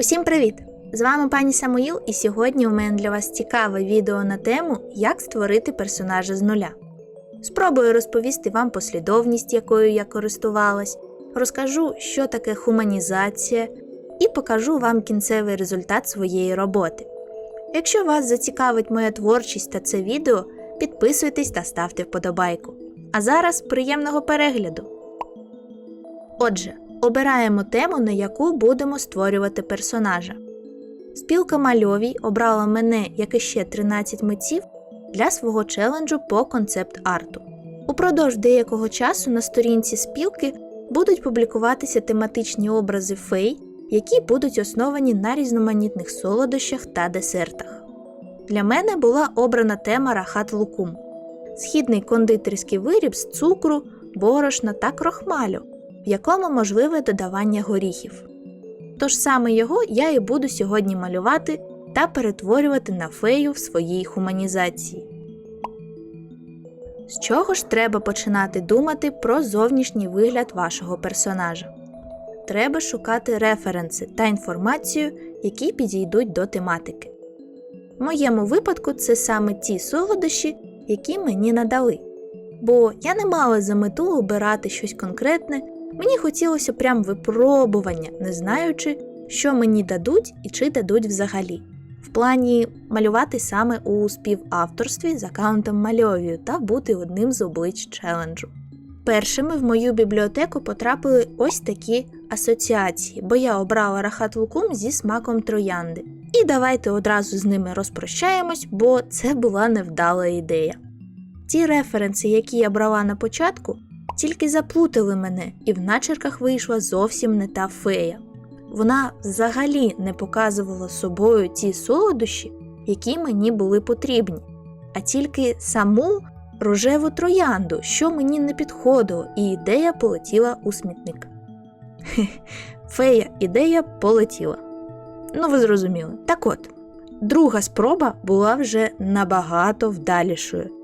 Усім привіт! З вами пані Самуїл, і сьогодні у мене для вас цікаве відео на тему, як створити персонажа з нуля. Спробую розповісти вам послідовність, якою я користувалась, розкажу, що таке хуманізація, і покажу вам кінцевий результат своєї роботи. Якщо вас зацікавить моя творчість та це відео, підписуйтесь та ставте вподобайку. А зараз приємного перегляду! Отже, обираємо тему, на яку будемо створювати персонажа. Спілка Мальовій обрала мене, як і ще 13 митців, для свого челенджу по концепт-арту. Упродовж деякого часу на сторінці спілки будуть публікуватися тематичні образи фей, які будуть основані на різноманітних солодощах та десертах. Для мене була обрана тема рахат лукум східний кондитерський виріб з цукру, борошна та крохмалю, в якому можливе додавання горіхів. Тож саме його я і буду сьогодні малювати та перетворювати на фею в своїй хуманізації. З чого ж треба починати думати про зовнішній вигляд вашого персонажа? Треба шукати референси та інформацію, які підійдуть до тематики. В моєму випадку це саме ті солодощі, які мені надали. Бо я не мала за мету обирати щось конкретне, мені хотілося прям випробування, не знаючи, що мені дадуть і чи дадуть взагалі. В плані малювати саме у співавторстві з аккаунтом Мальовію та бути одним з облич челенджу. Першими в мою бібліотеку потрапили ось такі асоціації, бо я обрала рахат лукум зі смаком троянди. І давайте одразу з ними розпрощаємось, бо це була невдала ідея. Ті референси, які я брала на початку, тільки заплутали мене, і в начерках вийшла зовсім не та фея. Вона взагалі не показувала собою ті солодощі, які мені були потрібні, а тільки саму рожеву троянду, що мені не підходило, і ідея полетіла у смітник. Фея ідея полетіла. Ну, ви зрозуміли. Так от, друга спроба була вже набагато вдалішою.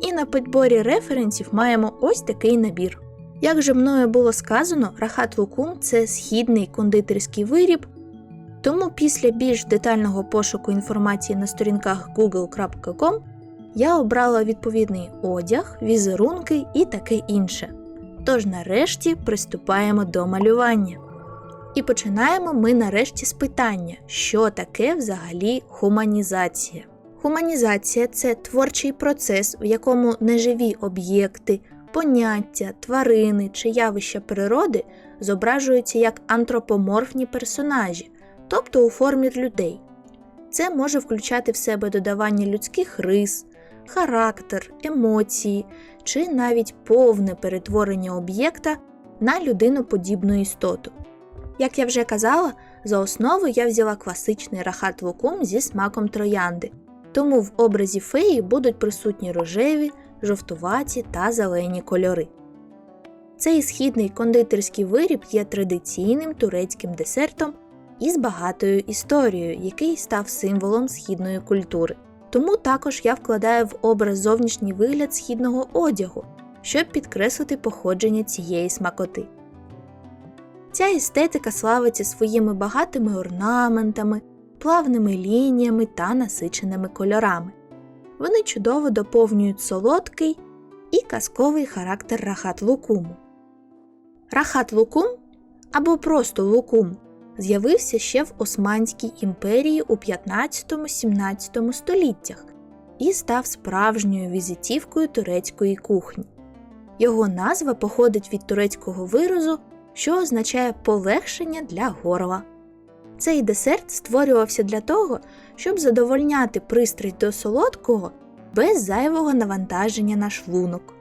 І на підборі референсів маємо ось такий набір. Як же мною було сказано, рахат лукум це східний кондитерський виріб, тому після більш детального пошуку інформації на сторінках google.com я обрала відповідний одяг, візерунки і таке інше. Тож нарешті приступаємо до малювання. І починаємо ми нарешті з питання, що таке взагалі хуманізація. Хуманізація це творчий процес, в якому неживі об'єкти, поняття, тварини чи явища природи зображуються як антропоморфні персонажі, тобто у формі людей. Це може включати в себе додавання людських рис, характер, емоції чи навіть повне перетворення об'єкта на людиноподібну істоту. Як я вже казала, за основу я взяла класичний рахат лукум зі смаком троянди, тому в образі феї будуть присутні рожеві, жовтуваті та зелені кольори. Цей східний кондитерський виріб є традиційним турецьким десертом із багатою історією, який став символом східної культури. Тому також я вкладаю в образ зовнішній вигляд східного одягу, щоб підкреслити походження цієї смакоти. Ця естетика славиться своїми багатими орнаментами, плавними лініями та насиченими кольорами. Вони чудово доповнюють солодкий і казковий характер рахат лукуму. Рахат лукум або просто лукум з'явився ще в Османській імперії у 15-17 століттях і став справжньою візитівкою турецької кухні. Його назва походить від турецького виразу, що означає полегшення для горла. Цей десерт створювався для того, щоб задовольняти пристрасть до солодкого без зайвого навантаження на шлунок.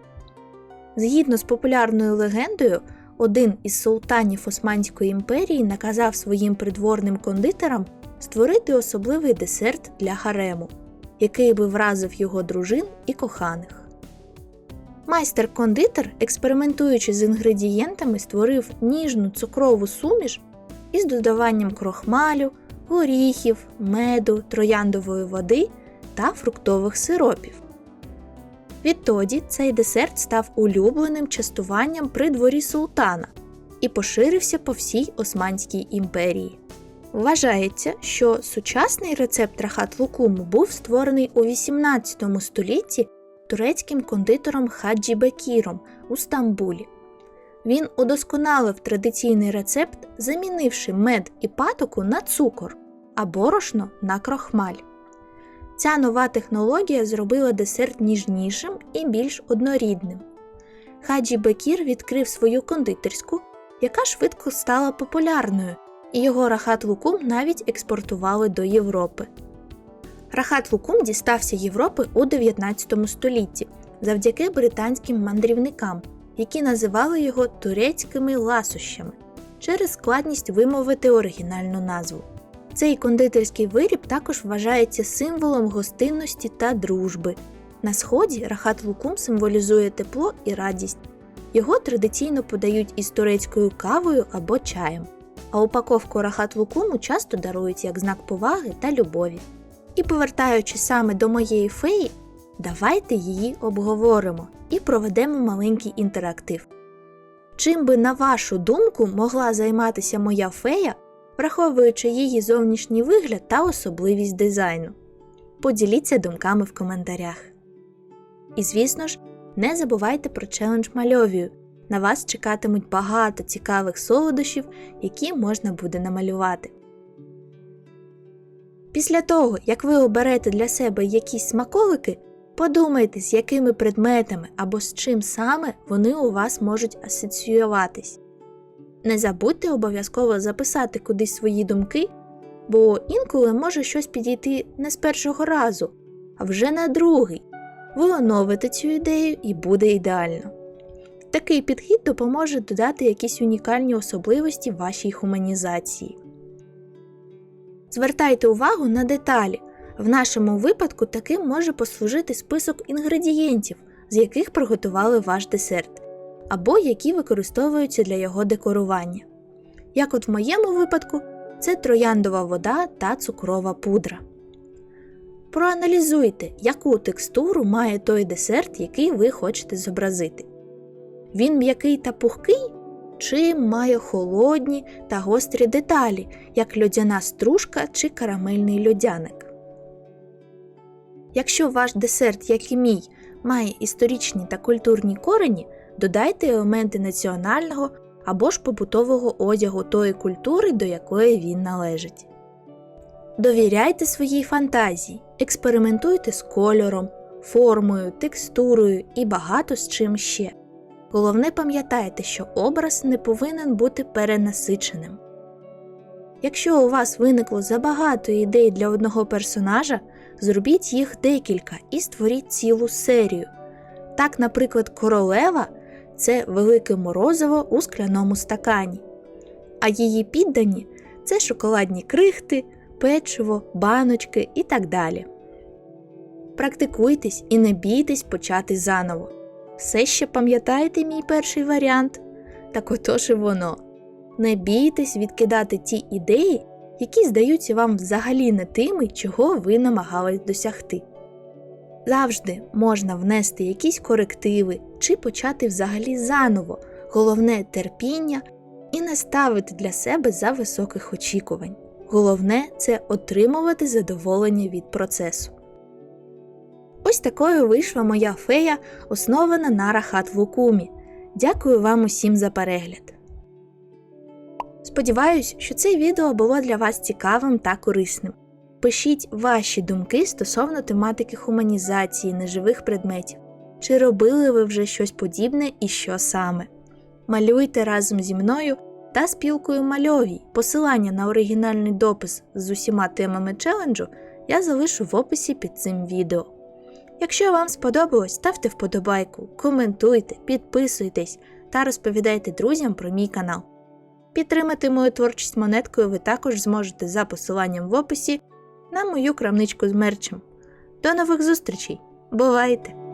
Згідно з популярною легендою, один із султанів Османської імперії наказав своїм придворним кондитерам створити особливий десерт для харему, який би вразив його дружин і коханих. Майстер-кондитер, експериментуючи з інгредієнтами, створив ніжну цукрову суміш із додаванням крохмалю, горіхів, меду, трояндової води та фруктових сиропів. Відтоді цей десерт став улюбленим частуванням при дворі султана і поширився по всій Османській імперії. Вважається, що сучасний рецепт рахат лукуму був створений у 18 столітті турецьким кондитером Хаджі Бекіром у Стамбулі. Він удосконалив традиційний рецепт, замінивши мед і патоку на цукор, а борошно на крохмаль. Ця нова технологія зробила десерт ніжнішим і більш однорідним. Хаджі Бекір відкрив свою кондитерську, яка швидко стала популярною, і його рахат лукум навіть експортували до Європи. Рахат лукум дістався Європи у 19 столітті завдяки британським мандрівникам, які називали його турецькими ласощами через складність вимовити оригінальну назву. Цей кондитерський виріб також вважається символом гостинності та дружби. На сході рахат лукум символізує тепло і радість. Його традиційно подають із турецькою кавою або чаєм, а упаковку рахат лукуму часто дарують як знак поваги та любові. І повертаючись саме до моєї феї, давайте її обговоримо і проведемо маленький інтерактив. Чим би, на вашу думку, могла займатися моя фея, враховуючи її зовнішній вигляд та особливість дизайну? Поділіться думками в коментарях. І звісно ж, не забувайте про челендж мальовію. На вас чекатимуть багато цікавих солодощів, які можна буде намалювати. Після того, як ви оберете для себе якісь смаколики, подумайте, з якими предметами або з чим саме вони у вас можуть асоціюватись. Не забудьте обов'язково записати кудись свої думки, бо інколи може щось підійти не з першого разу, а вже на другий. Ви оновите цю ідею і буде ідеально. Такий підхід допоможе додати якісь унікальні особливості вашій хуманізації. Звертайте увагу на деталі. В нашому випадку таким може послужити список інгредієнтів, з яких приготували ваш десерт, або які використовуються для його декорування. Як от в моєму випадку, це трояндова вода та цукрова пудра. Проаналізуйте, яку текстуру має той десерт, який ви хочете зобразити. Він м'який та пухкий, чи має холодні та гострі деталі, як льодяна стружка чи карамельний льодяник. Якщо ваш десерт, як і мій, має історичні та культурні корені, додайте елементи національного або ж побутового одягу тої культури, до якої він належить. Довіряйте своїй фантазії, експериментуйте з кольором, формою, текстурою і багато з чим ще. Головне пам'ятайте, що образ не повинен бути перенасиченим. Якщо у вас виникло забагато ідей для одного персонажа, зробіть їх декілька і створіть цілу серію. Так, наприклад, королева це велике морозиво у скляному стакані, а її піддані це шоколадні крихти, печиво, баночки і так далі. Практикуйтесь і не бійтесь почати заново. Все ще пам'ятаєте мій перший варіант? Так отож і воно. Не бійтесь відкидати ті ідеї, які здаються вам взагалі не тими, чого ви намагались досягти. Завжди можна внести якісь корективи чи почати взагалі заново, головне терпіння і не ставити для себе за високих очікувань. Головне це отримувати задоволення від процесу. Ось такою вийшла моя фея, основана на рахат Вукумі. Дякую вам усім за перегляд. Сподіваюсь, що це відео було для вас цікавим та корисним. Пишіть ваші думки стосовно тематики хуманізації неживих предметів. Чи робили ви вже щось подібне і що саме? Малюйте разом зі мною та спілкою мальовій. Посилання на оригінальний допис з усіма темами челенджу я залишу в описі під цим відео. Якщо вам сподобалось, ставте вподобайку, коментуйте, підписуйтесь та розповідайте друзям про мій канал. Підтримати мою творчість монеткою ви також зможете за посиланням в описі на мою крамничку з мерчем. До нових зустрічей! Бувайте!